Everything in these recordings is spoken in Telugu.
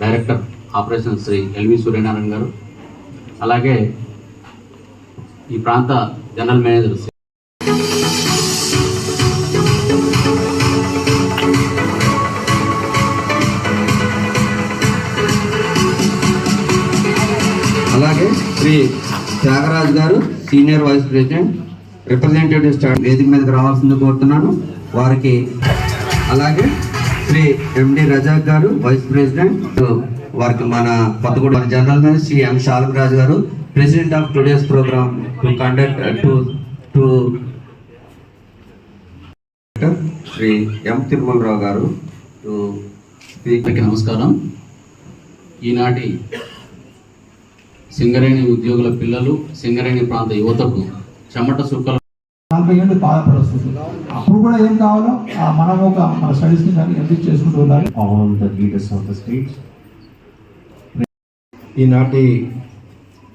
Director operation Shri L V Suryanarayana garu అలాగే ఈ ప్రాంత జనరల్ మేనేజర్ అలాగే Shri Tyagaraj garu senior vice president representative stand వేదిక మీదకి రావాల్సింది కోరుతున్నాను. వారికి అలాగే శ్రీ ఎండి రజాక్ గారు వైస్ ప్రెసిడెంట్ వారికి మన Kothaguda general manager Shri M Shalam Raju garu president of today's programme to conduct to to Shri M Tirumalarao garu to నమస్కారం. ఈనాటి సింగరేణి ఉద్యోగుల పిల్లలు సింగరేణి ప్రాంత యువతకు చెమట సుక్కలు నలభై ఏళ్ళు బాధపడుతుంది అప్పుడు కూడా ఏం కావాలో ఆ మనం ఒక మన స్టడీస్ని కానీ ఎంపిక చేసుకుంటూ ఉండాలి the state. ఈనాటి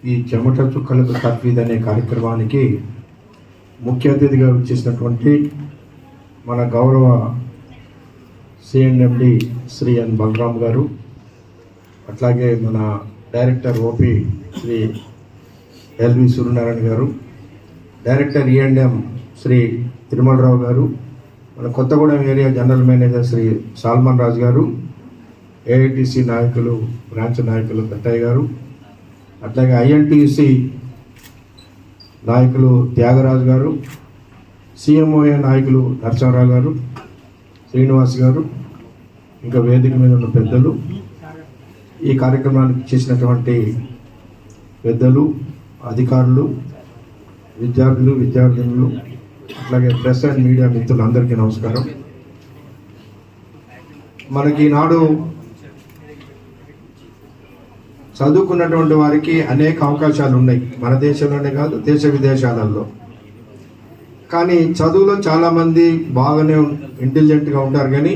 ఈ చెమట చుక్కలకు తత్వీద్ అనే కార్యక్రమానికి ముఖ్య అతిథిగా వచ్చేసినటువంటి మన గౌరవ సిఎన్ఎండి శ్రీ ఎన్ బలరాం గారు అట్లాగే మన director OP Shri L V Suryanarayana garu director E and M Shri Tirumalarao garu మన Kothagudem area general manager Shri Salman Raju garu AITC నాయకులు బ్రాంచ్ నాయకులు పెద్దయ్య గారు అట్లాగే ఐఎన్టీసీ నాయకులు త్యాగరాజు గారు సిఎంఓఏ నాయకులు నరసింహరావు గారు శ్రీనివాస్ గారు ఇంకా వేదిక మీద ఉన్న పెద్దలు ఈ కార్యక్రమానికి చేసినటువంటి పెద్దలు అధికారులు విద్యార్థులు విద్యార్థినులు అలాగే ప్రెస్ అండ్ మీడియా మిత్రులందరికీ నమస్కారం. మనకి ఈనాడు చదువుకున్నటువంటి వారికి అనేక అవకాశాలు ఉన్నాయి. మన దేశంలోనే కాదు దేశ విదేశాలలో. కానీ చదువులో చాలామంది బాగానే ఇంటెలిజెంట్గా ఉంటారు. కానీ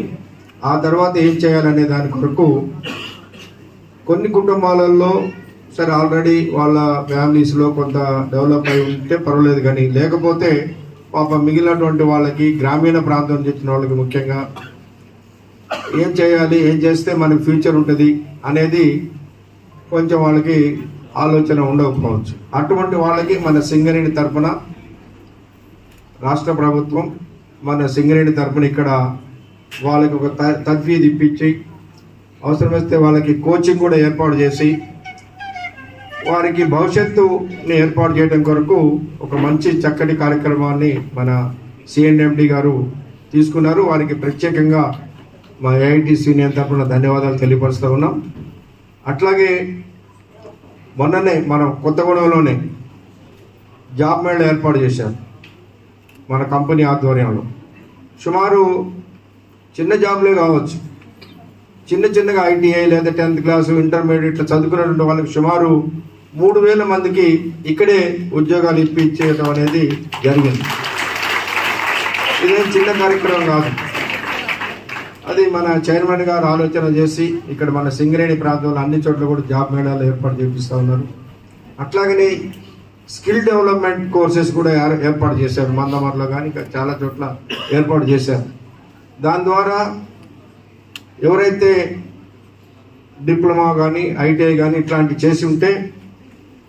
ఆ తర్వాత ఏం చేయాలనే దాని కొరకు కొన్ని కుటుంబాలలో సరే ఆల్రెడీ వాళ్ళ ఫ్యామిలీస్లో కొంత డెవలప్ అయి ఉంటే పర్వాలేదు. కానీ లేకపోతే పాప మిగిలినటువంటి వాళ్ళకి గ్రామీణ ప్రాంతం నుంచి వచ్చిన వాళ్ళకి ముఖ్యంగా ఏం చేయాలి ఏం చేస్తే మనకి ఫ్యూచర్ ఉంటుంది అనేది కొంచెం వాళ్ళకి ఆలోచన ఉండకపోవచ్చు. అటువంటి వాళ్ళకి మన సింగరేణి తరఫున రాష్ట్ర ప్రభుత్వం మన సింగరేణి తరఫున ఇక్కడ వాళ్ళకి ఒక త- తద్వీది ఇప్పించి అవసరమైతే వాళ్ళకి కోచింగ్ కూడా ఏర్పాటు చేసి వారికి భవిష్యత్తుని ఏర్పాటు చేయడం కొరకు ఒక మంచి చక్కటి కార్యక్రమాన్ని మన సిఎన్ఎండి గారు తీసుకున్నారు. వారికి ప్రత్యేకంగా మా ఏఐటి సీనియర్ తరపున ధన్యవాదాలు తెలియపరుస్తూ ఉన్నాం. అట్లాగే మొన్ననే మనం కొత్తగూడెంలోనే జాబ్ మేళ ఏర్పాటు చేశారు మన కంపెనీ ఆధ్వర్యంలో. సుమారు చిన్న జాబ్లే కావచ్చు. చిన్న చిన్నగా ఐటీఐ లేదా టెన్త్ క్లాసు ఇంటర్మీడియట్ ఇట్లా చదువుకున్నటువంటి వాళ్ళకి సుమారు మూడు వేల మందికి ఇక్కడే ఉద్యోగాలు ఇప్పించేయడం అనేది జరిగింది. ఇదేం చిన్న కార్యక్రమం కాదు. అది మన చైర్మన్ గారు ఆలోచన చేసి ఇక్కడ మన సింగరేణి ప్రాంతంలో అన్ని చోట్ల కూడా జాబ్ మేళాలు ఏర్పాటు చేపిస్తూ ఉన్నారు. అట్లాగనే స్కిల్ డెవలప్మెంట్ కోర్సెస్ కూడా ఏర్పాటు చేశారు. మందమర్లో కానీ ఇంకా చాలా చోట్ల ఏర్పాటు చేశారు. దాని ద్వారా ఎవరైతే డిప్లొమా కానీ ఐటీఐ కానీ ఇట్లాంటి చేసి ఉంటే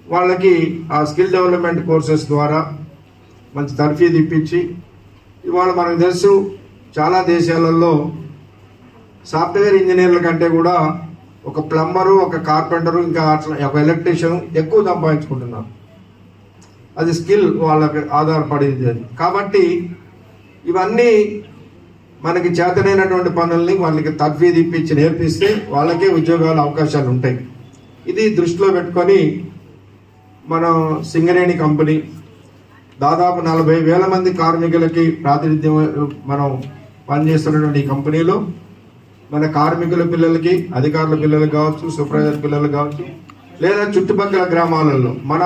వాళ్ళకి ఆ స్కిల్ డెవలప్మెంట్ కోర్సెస్ ద్వారా మంచి తర్ఫీదు ఇప్పించి ఇవాళ మనకు తెలుసు చాలా దేశాలలో సాఫ్ట్వేర్ ఇంజనీర్ల కంటే కూడా ఒక ప్లంబరు ఒక కార్పెంటరు ఇంకా అట్లా ఒక ఎలక్ట్రీషియన్ ఎక్కువ సంపాదించుకుంటున్నారు. అది స్కిల్ వాళ్ళకి ఆధారపడేది. అది కాబట్టి ఇవన్నీ మనకి చేతనైనటువంటి పనుల్ని వాళ్ళకి తద్వీది ఇప్పించి నేర్పిస్తే వాళ్ళకే ఉద్యోగాల అవకాశాలు ఉంటాయి. ఇది దృష్టిలో పెట్టుకొని మనం సింగరేణి కంపెనీ దాదాపు నలభై వేల మంది కార్మికులకి ప్రాతినిధ్యం మనం పనిచేస్తున్నటువంటి ఈ కంపెనీలో మన కార్మికుల పిల్లలకి అధికారుల పిల్లలు కావచ్చు సూపర్వైజర్ పిల్లలు కావచ్చు లేదా చుట్టుపక్కల గ్రామాలలో మన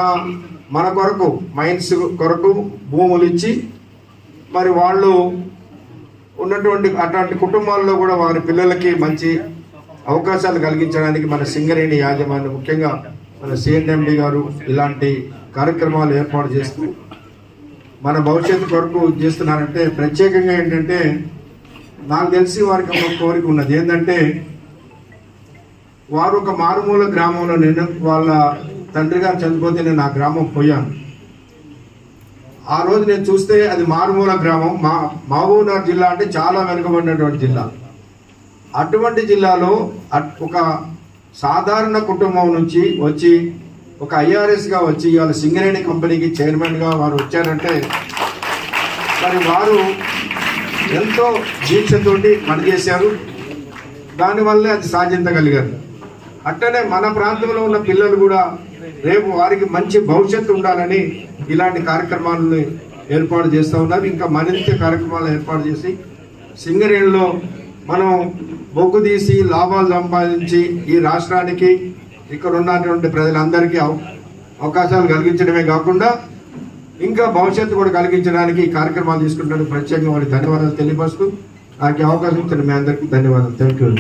మన కొరకు మైన్స్ కొరకు భూములు ఇచ్చి మరి వాళ్ళు ఉన్నటువంటి అట్లాంటి కుటుంబాల్లో కూడా వారి పిల్లలకి మంచి అవకాశాలు కలిగించడానికి మన సింగరేణి యాజమాన్యం ముఖ్యంగా మన సిఎన్ఎండి గారు ఇలాంటి కార్యక్రమాలు ఏర్పాటు చేస్తూ మన భవిష్యత్తు కొరకు చేస్తున్నారంటే ప్రత్యేకంగా ఏంటంటే నాకు తెలిసి వారికి ఒక కోరిక ఉన్నది. ఏంటంటే వారు ఒక మారుమూల గ్రామంలో నేను వాళ్ళ తండ్రి గారు చనిపోతే నేను ఆ గ్రామం పోయాను. ఆ రోజు నేను చూస్తే అది మారుమూల గ్రామం మా మహబూబ్నగర్ జిల్లా అంటే చాలా వెనుకబడినటువంటి జిల్లా. అటువంటి జిల్లాలో అట్- ఒక సాధారణ కుటుంబం నుంచి వచ్చి ఒక ఐఆర్ఎస్గా వచ్చి ఇవాళ సింగరేణి కంపెనీకి చైర్మన్గా వారు వచ్చారంటే మరి వారు ఎంతో దీక్షతోటి పనిచేశారు. దానివల్లే అది సాధించగలిగారు అట్లనే మన ప్రాంతంలో ఉన్న పిల్లలు కూడా రేపు వారికి మంచి భవిష్యత్తు ఉండాలని ఇలాంటి కార్యక్రమాలను ఏర్పాటు చేస్తూ ఉన్నారు ఇంకా మరింత కార్యక్రమాలు ఏర్పాటు చేసి సింగరేణిలో మనం బొగ్గు తీసి లాభాలు సంపాదించి ఈ రాష్ట్రానికి ఇక్కడ ఉన్నటువంటి ప్రజలందరికీ అవకాశాలు కలిగించడమే కాకుండా ఇంకా భవిష్యత్తు కూడా కలిగించడానికి ఈ కార్యక్రమాలు తీసుకుంటాను ప్రత్యేకంగా వారికి ధన్యవాదాలు తెలియపరుస్తూ నాకు అవకాశం ఇచ్చిన మీ అందరికీ ధన్యవాదాలు. Thank you